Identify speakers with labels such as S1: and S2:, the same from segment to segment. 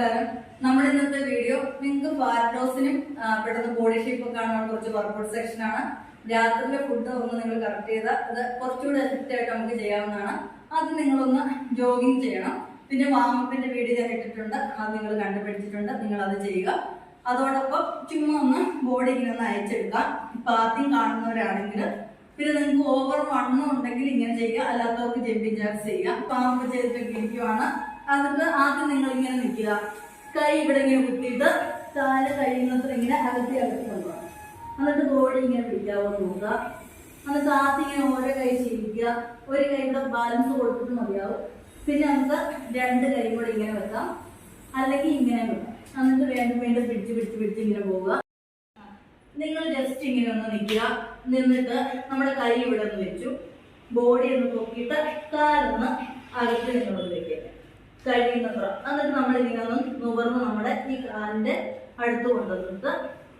S1: നമസ്കാരം നമ്മുടെ ഇന്നത്തെ വീഡിയോ നിങ്ങൾക്ക് ഫാറ്റ് ലോസിനും പെട്ടെന്ന് ബോഡി ഷേപ്പ് ഒക്കെ കാണാനുള്ള കുറച്ച് വർക്കൗട്ട് സെക്ഷൻ ആണ്. രാത്രിയിലെ ഫുഡ് ഒന്ന് നിങ്ങൾ കറക്റ്റ് ചെയ്താൽ അത് കുറച്ചുകൂടെ എഫക്റ്റ് ആയിട്ട് നമുക്ക് ചെയ്യാവുന്നതാണ്. അത് നിങ്ങളൊന്ന് ജോഗിങ് ചെയ്യണം. പിന്നെ വാമപ്പിന്റെ വീഡിയോ ഞാൻ ഇട്ടിട്ടുണ്ട്. അത് നിങ്ങൾ കണ്ടുപിടിച്ചിട്ടുണ്ട്. നിങ്ങൾ അത് ചെയ്യുക. അതോടൊപ്പം ചുമ്മാ ഒന്ന് ബോഡി ഇങ്ങനെ ഒന്ന് അയച്ചെടുക്കാം. ആദ്യം കാണുന്നവരാണെങ്കിൽ പിന്നെ നിങ്ങൾക്ക് ഓവർ വണ്ണം ഉണ്ടെങ്കിൽ ഇങ്ങനെ ചെയ്യുക. അല്ലാത്തവർക്ക് ജമ്പിങ് ജാക്സ് ചെയ്യുക. പാമ്പ് ചെയ്തിട്ട് ഇരിക്കുവാണ്. അതിന് ആദ്യം നിങ്ങൾ കൈ ഇവിടെ ഇങ്ങനെ കുത്തിയിട്ട് കാൽ കഴിയുന്നത്ര ഇങ്ങനെ അകത്തി അകത്തി കൊണ്ടുപോകാം എന്നിട്ട് ബോഡി ഇങ്ങനെ പിടിക്കാവോ നോക്കുക. എന്നിട്ട് ആദ്യം ഇങ്ങനെ ഓരോ കൈ ശരിക്കുക ഒരു കൈ ഇവിടെ ബാലൻസ് കൊടുത്തിട്ട് മതിയാവും. പിന്നെ നമുക്ക് രണ്ട് കൈ കൂടെ ഇങ്ങനെ വെക്കാം. അല്ലെങ്കിൽ ഇങ്ങനെ വെക്കാം. എന്നിട്ട് വീണ്ടും വീണ്ടും പിടിച്ച് പിടിച്ച് പിടിച്ച് ഇങ്ങനെ പോവുക. നിങ്ങൾ ജസ്റ്റ് ഇങ്ങനെ ഒന്ന് നിൽക്കുക. നിന്നിട്ട് നമ്മുടെ കൈ ഇവിടെ നിന്ന് വെച്ചു. ബോഡി ഒന്ന് പൊക്കിയിട്ട് കാലൊന്ന് അകത്ത് വെക്കുക കഴിയുന്നത്ര എന്നിട്ട് നമ്മൾ ഇങ്ങനെ ഒന്ന് നുകർന്ന് നമ്മുടെ ഈ കാലിന്റെ അടുത്ത് കൊണ്ടുവന്നിട്ട്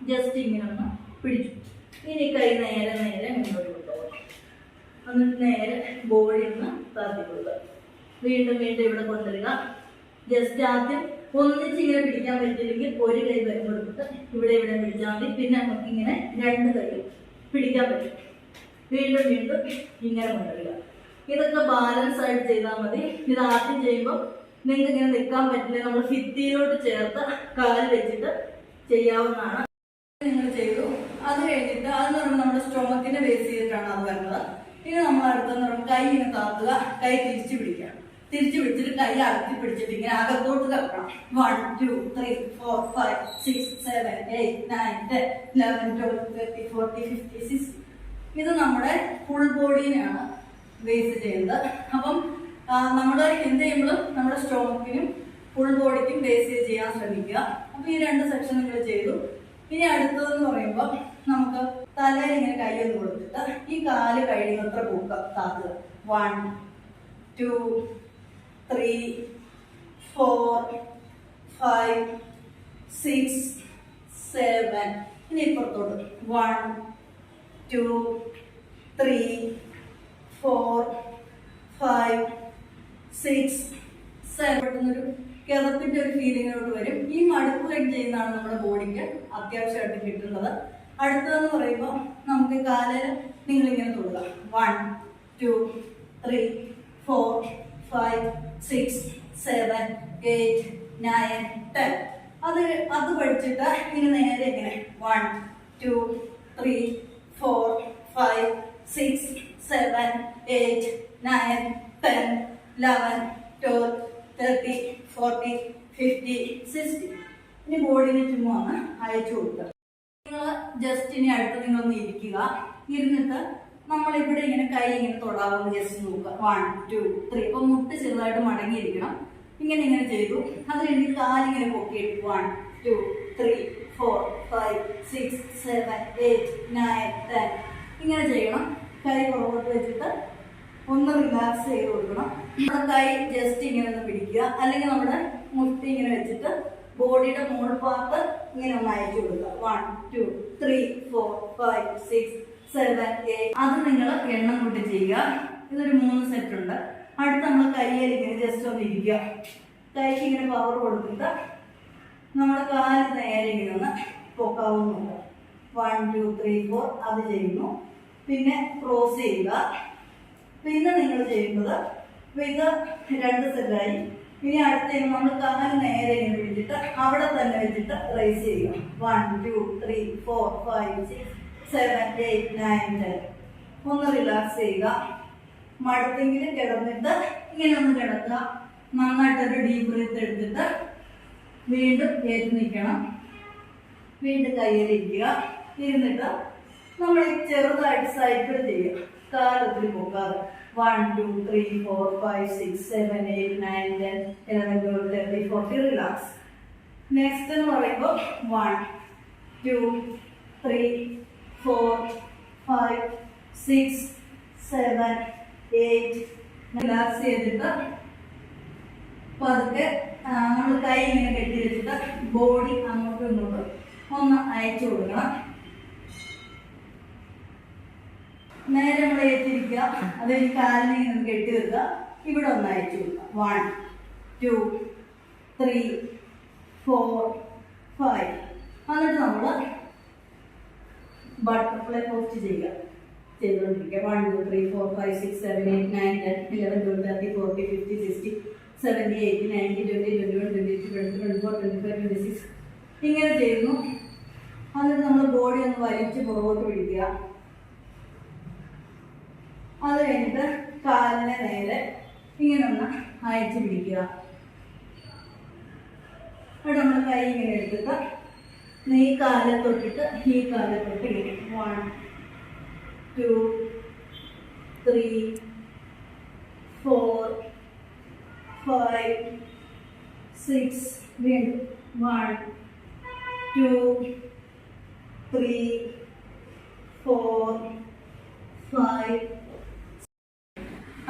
S1: ജസ്റ്റ് ഇങ്ങനെ ഒന്ന് പിടിച്ചു. ഇനി കൈ നേരെ നേരെ മുന്നോട്ട് കൊണ്ടുപോകും. എന്നിട്ട് നേരെ ബോഡി ഒന്ന് താത്തി കൊടുക്കുക. വീണ്ടും വീണ്ടും ഇവിടെ കൊണ്ടുവരിക. ജസ്റ്റ് ആദ്യം ഒന്നിച്ച് ഇങ്ങനെ പിടിക്കാൻ പറ്റില്ലെങ്കിൽ ഒരു കൈ വരും കൊടുത്തിട്ട് ഇവിടെ ഇവിടെ പിടിച്ചാൽ മതി. പിന്നെ നമുക്ക് ഇങ്ങനെ രണ്ട് കൈ പിടിക്കാൻ പറ്റും. വീണ്ടും വീണ്ടും ഇങ്ങനെ കൊണ്ടുവരിക. ഇതൊക്കെ ബാലൻസ് ആയിട്ട് ചെയ്താൽ മതി. ഇത് ആദ്യം ചെയ്യുമ്പോൾ നിങ്ങൾക്ക് ഇങ്ങനെ നിൽക്കാൻ പറ്റില്ല. നമ്മൾ ഭിത്തിയിലോട്ട് ചേർത്ത് കാൽ വെച്ചിട്ട് ചെയ്യാവുന്നതാണ്. നിങ്ങൾ ചെയ്തു. അത് കഴിഞ്ഞിട്ട് അതെന്ന് പറയുമ്പോൾ നമ്മുടെ സ്റ്റൊമക്കിനെ ബേസ് ചെയ്തിട്ടാണ് അത് വരുന്നത്. ഇനി നമ്മൾ അടുത്തെന്ന് പറയുമ്പോൾ കൈ ഇങ്ങനെ താത്തുക കൈ തിരിച്ചു പിടിക്കുക. തിരിച്ചു പിടിച്ചിട്ട് കൈ അകത്തി പിടിച്ചിട്ട് ഇങ്ങനെ അകത്തോട്ട് കറക്കണം. One two three four five six seven eight nine ten eleven twelve thirty forty fifty six ഇത് നമ്മുടെ ഫുൾ ബോഡീനെയാണ് ബേസ് ചെയ്യുന്നത്. അപ്പം നമ്മൾ എന്ത് ചെയ്യുമ്പോഴും നമ്മുടെ സ്റ്റോമക്കിനും ഫുൾ ബോഡിക്കും ബേസ് ചെയ്യാൻ ശ്രമിക്കുക. അപ്പൊ ഈ രണ്ട് സെക്ഷൻ നിങ്ങൾ ചെയ്തു. ഇനി അടുത്തതെന്ന് പറയുമ്പോൾ നമുക്ക് തലയിൽ ഇങ്ങനെ കൈ ഒന്ന് കൊടുത്തിട്ട് ഈ കാൽ കഴിയുന്നത്ര പൂക്ക താത്തുക one two three four five six seven ഇനി ഇപ്പുറത്തോട്ട്. One two three four five six seven പെട്ടെന്നൊരു കിതപ്പിന്റെ ഒരു ഫീലിങ്ങിലോട്ട് വരും. ഈ മടുപ്പ് കഴിഞ്ഞ് ചെയ്യുന്നതാണ് നമ്മുടെ ബോഡിക്ക് അത്യാവശ്യമായിട്ട് കിട്ടുന്നത്. അടുത്തതെന്ന് പറയുമ്പോൾ നമുക്ക് കാലിൽ നിങ്ങളിങ്ങനെ തൊടുക. One two three four five six seven eight nine ten അത് അത് പഠിച്ചിട്ട് ഇനി നേരെ ഇങ്ങനെ. One two three four five six seven eight nine ten eleven twelve thirty forty fifty sixty ഇനി ബോഡിനെ ചുമ്മാ ഒന്ന് അയച്ചു കൊടുക്കുക. നിങ്ങൾ ജസ്റ്റ് ഇനി അടുത്ത് നിങ്ങളൊന്ന് ഇരിക്കുക. ഇരുന്നിട്ട് നമ്മൾ ഇവിടെ ഇങ്ങനെ കൈ ഇങ്ങനെ തൊടാവുന്ന ജസ്റ്റ് നോക്കുക. വൺ ടു ത്രീ അപ്പൊ മുട്ട് ചെറുതായിട്ട് മടങ്ങിയിരിക്കണം. ഇങ്ങനെ ഇങ്ങനെ ചെയ്തു. അത് കഴിഞ്ഞ് കാലിങ്ങനെ പൊക്കിയിട്ട് one two three four five six seven eight nine ten ഇങ്ങനെ ചെയ്യണം. കൈ പുറകോട്ട് വെച്ചിട്ട് ഒന്ന് റിലാക്സ് ചെയ്ത് കൊടുക്കണം. നമ്മുടെ കൈ ജസ്റ്റ് ഇങ്ങനെ ഒന്ന് പിടിക്കുക. അല്ലെങ്കിൽ നമ്മുടെ മുട്ടി ഇങ്ങനെ വെച്ചിട്ട് ബോഡിയുടെ മോൾ പാർട്ട് ഇങ്ങനെ ഒന്ന് അയച്ചു കൊടുക്കുക. One two three four five six seven eight അത് നിങ്ങൾ എണ്ണം കൂട്ടി ചെയ്യുക. ഇതൊരു മൂന്ന് സെറ്റ് ഉണ്ട്. അടുത്ത് നമ്മൾ കയ്യിൽ ഇങ്ങനെ ജസ്റ്റ് ഒന്ന് ഇരിക്കുക. കൈക്ക് ഇങ്ങനെ പവർ കൊടുത്തിട്ട് നമ്മുടെ കാൽ നേരെ ഇങ്ങനെ ഒന്ന് പൊക്കാവുന്നുണ്ട് വൺ ടു ത്രീ ഫോർ അത് ചെയ്യുന്നു. പിന്നെ ക്രോസ് ചെയ്യുക. പിന്നെ നിങ്ങൾ ചെയ്യുന്നത് ഇത് രണ്ട് സെറ്റായി. ഇനി അടുത്ത നമ്മൾ കാൽ നേരെ ഇങ്ങനെ പിടിച്ചിട്ട് അവിടെ തന്നെ വെച്ചിട്ട് റേസ് ചെയ്യുക. One two three four five six seven eight nine ten ഒന്ന് റിലാക്സ് ചെയ്യുക. മടുത്തെങ്കിൽ കിടന്നിട്ട് ഇങ്ങനെ ഒന്ന് കിടക്കുക. നന്നായിട്ടൊരു ഡീപ് ബ്രീത്ത് എടുത്തിട്ട് വീണ്ടും ഏറ്റു നിൽക്കണം. വീണ്ടും കയ്യിലിരിക്കുക. ഇരുന്നിട്ട് നമ്മൾ ചെറുതായിട്ട് സൈക്കിൾ ചെയ്യുക. കാലത്തിൽ പോകാതെ one two three four five six seven eight nine ten eleven twelve thirty forty relax next എന്ന് പറയുമ്പോൾ one two three four five six seven eight relax ചെയ്തിട്ട് പതുക്കെ നമ്മൾ കൈ ഇങ്ങനെ കെട്ടി വെച്ചിട്ട് ബോഡി അങ്ങോട്ടും ഇങ്ങോട്ടും ഒന്ന് അയച്ചു കൊടുക്കണം. നേരെ നമ്മൾ ഏറ്റിരിക്കുക അത് ഈ കാലിനെ ഇങ്ങനെ കെട്ടി വെക്കുക. ഇവിടെ ഒന്ന് അയച്ചു കൊടുക്കുക. One two three four five എന്നിട്ട് നമ്മൾ ബട്ടർഫ്ലൈ പോസ്റ്റ് ചെയ്യുക. ചെയ്തുകൊണ്ടിരിക്കുക. One two three four five six seven eight nine ten eleven twelve thirty forty fifty sixty seventy eight ninety twenty twenty one twenty two twenty twenty four twenty five twenty six ഇങ്ങനെ ചെയ്യുന്നു. എന്നിട്ട് നമ്മൾ body ഒന്ന് വലിച്ച് പുറകോട്ട് പിടിക്കുക. അത് കഴിഞ്ഞിട്ട് കാലിനെ നേരെ ഇങ്ങനെ ഒന്ന് അയച്ച് പിടിക്കുക. അവിടെ നമ്മൾ കൈ ഇങ്ങനെ എടുത്തിട്ട് ഈ കാലെ തൊട്ടിട്ട് ഈ കാലെ തൊട്ട് one two three four five six വീണ്ടും one two three four five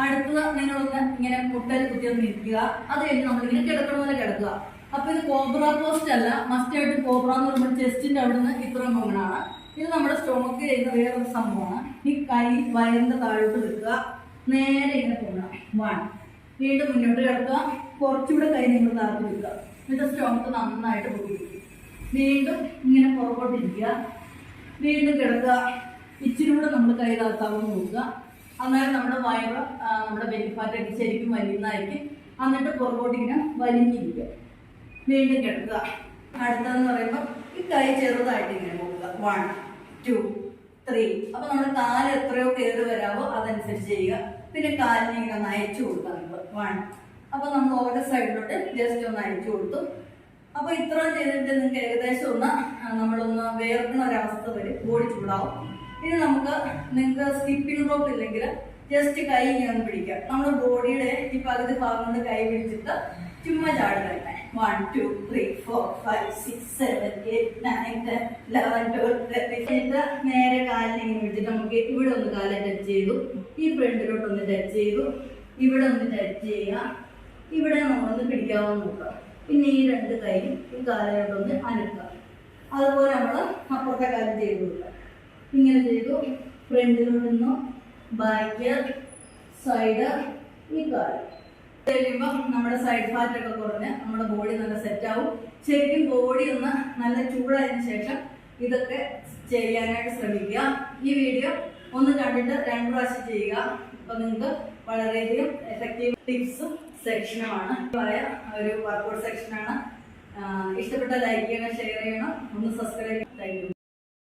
S1: അടുത്തത് നിങ്ങളൊന്ന് ഇങ്ങനെ മുട്ടൽ കുത്തിയൊന്ന് ഇരിക്കുക അത് കഴിഞ്ഞ് നമ്മളിങ്ങനെ കിടക്കണ പോലെ കിടക്കുക. അപ്പൊ ഇത് കോബ്ര പോസ്റ്റ് അല്ല മസ്റ്റ് ആയിട്ട് കോബ്ര എന്ന് പറയുമ്പോൾ ചെസ്റ്റിന്റെ അവിടുന്ന് ഇത്രയും പൊങ്ങണാണ് ഇത് നമ്മുടെ സ്റ്റോമക്ക് ചെയ്യുന്ന വേറൊരു സംഭവമാണ്. ഈ കൈ വയറിന്റെ താഴോട്ട് വെക്കുക. നേരെ ഇങ്ങനെ പോകണം വൺ വീണ്ടും മുന്നോട്ട് കിടക്കുക. കുറച്ചുകൂടെ കൈ നിങ്ങൾ താഴ്ത്തി വെക്കുക. എന്നിട്ട് സ്റ്റോമക്ക് നന്നായിട്ട് പൊട്ടിയിരിക്കും വീണ്ടും ഇങ്ങനെ പുറകോട്ടിരിക്കുക വീണ്ടും കിടക്കുക. ഇച്ചിരി കൂടെ നമ്മൾ കൈ താഴ്ത്താവുന്ന നോക്കുക. അന്നേരം നമ്മുടെ വയറ് നമ്മുടെ ബെനിഫാറ്റൊക്കെ ശരിക്കും വലിയുന്നതായിരിക്കും. എന്നിട്ട് പുറകോട്ട് ഇങ്ങനെ വലിഞ്ഞിരിക്കുക. വീണ്ടും കിടക്കുക. അടുത്തതെന്ന് പറയുമ്പോൾ ഈ കൈ ചെറുതായിട്ട് ഇങ്ങനെ പോകുക വൺ ടു ത്രീ അപ്പൊ നമ്മുടെ കാൽ എത്രയോ കയറി വരാവോ അതനുസരിച്ച് ചെയ്യുക. പിന്നെ കാലിനെ ഇങ്ങനെ ഒന്ന് അയച്ചു കൊടുക്കുക നമ്മൾ. വൺ അപ്പൊ നമ്മൾ ഓരോ സൈഡിലോട്ട് ജസ്റ്റ് ഒന്ന് അയച്ചു കൊടുത്തു. അപ്പൊ ഇത്രയും ചെയ്തിട്ട് നിങ്ങൾക്ക് ഏകദേശം ഒന്ന് നമ്മളൊന്ന് വേർക്കുന്ന ഒരവസ്ഥ വരും ബോഡി ചൂടാവും. ഇനി നമുക്ക് നിങ്ങൾക്ക് സ്കിപ്പിംഗ് റോപ്പ് ഇല്ലെങ്കിൽ ജസ്റ്റ് കൈ ഇങ്ങനെ പിടിക്കാം. നമ്മുടെ ബോഡിയുടെ ഈ പകുതി ഭാഗം കൊണ്ട് കൈ പിടിച്ചിട്ട് ചുമ്മാ ചാടി തന്നെ one two three four five six seven eight nine ten eleven twelve എന്നിട്ട് നേരെ കാലിനെ ഇങ്ങനെ പിടിച്ചിട്ട് നമുക്ക് ഇവിടെ ഒന്ന് കാലം ടച്ച് ചെയ്തു. ഈ ഫ്രണ്ടിലോട്ട് ഒന്ന് ടച്ച് ചെയ്തു. ഇവിടെ ഒന്ന് ടച്ച് ചെയ്യുക. ഇവിടെ നമ്മളൊന്ന് പിടിക്കാവാൻ നോക്കാം. പിന്നെ ഈ രണ്ട് കൈയും ഈ കാലയോട്ടൊന്ന് അനക്കുക. അതുപോലെ നമ്മൾ അപ്പുറത്തെ കാലം ചെയ്തു കൊടുക്കുക. ഇങ്ങനെ ചെയ്തു. ഫ്രണ്ടിൽ നിന്നു ബാക്ക് സൈഡ് ഈ കാൽ. കഴിയുമ്പോൾ നമ്മുടെ സൈഡ് ഫാറ്റ് ഒക്കെ കുറഞ്ഞ് നമ്മുടെ ബോഡി നല്ല സെറ്റ് ആവും. ശരിക്കും ബോഡി ഒന്ന് നല്ല ചൂടായതിനു ശേഷം ഇതൊക്കെ ചെയ്യാനായിട്ട് ശ്രമിക്കുക. ഈ വീഡിയോ ഒന്ന് കണ്ടിട്ട് രണ്ട് പ്രാവശ്യം ചെയ്യുക. അപ്പൊ നിങ്ങൾക്ക് വളരെയധികം എഫക്റ്റീവ് ടിപ്സും സെക്ഷനുമാണ് ഒരു വർക്കൗട്ട് സെക്ഷനാണ് ഇഷ്ടപ്പെട്ട ലൈക്ക് ചെയ്യണം ഷെയർ ചെയ്യണം. ഒന്ന് സബ്സ്ക്രൈബ് താങ്ക്